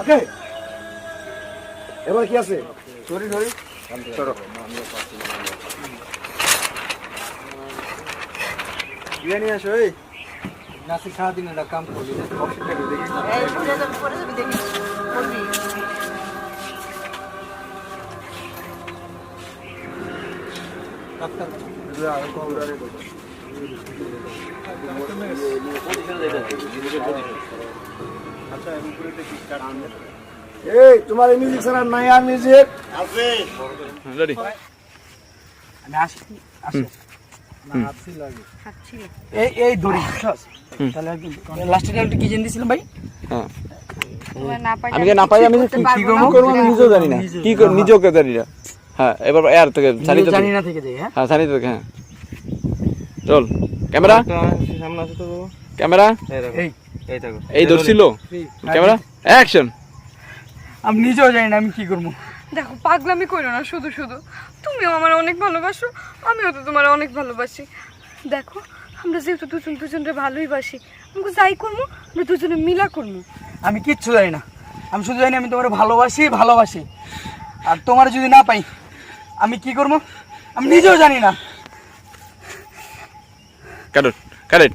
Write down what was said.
ওকে। এবার কি আছে? সরি সরি বিয়ে নিয়ে আসো এই। সারাদিন একটা কাম দেখি। এই তোমার এই মিউজিক ছাড়া নাই আর মিউজিক রেডি আমি আসি আসি। হুম। হাঁটছি এই এই দড়ি তাহলে লাস্টের টাইমটা কি জেনে ভাই? হ্যাঁ। তোমার না পাই আমি কে না পাই আমি কি করব নিজেও জানি না। কি কর- নিজেও জানি না। হ্যাঁ এবার এর থেকে সানিতে জানি না থেকে যাই হ্যাঁ? হ্যাঁ থেকে হ্যাঁ। চল ক্যামেরা? ক্যামেরা? এই এই। ধরছিল? ক্যামেরা? অ্যাকশন। আমি নিজেও জানি না আমি কি করব। দেখো পাগলামি করো না শুধু শুধু। তুমিও আমার অনেক ভালোবাসো আমিও তো তোমার অনেক ভালোবাসি। দেখো আমরা যেহেতু দুজন দুজনকে ভালোই বাসি আমাকে যাই করব আমরা দুজনে মিলা করব আমি কিচ্ছু জানি না। আমি শুধু জানি আমি তোমার ভালোবাসি ভালোবাসি। আর তোমার যদি না পাই আমি কি করব? আমি নিজেও জানি না। Cadê? Cadê?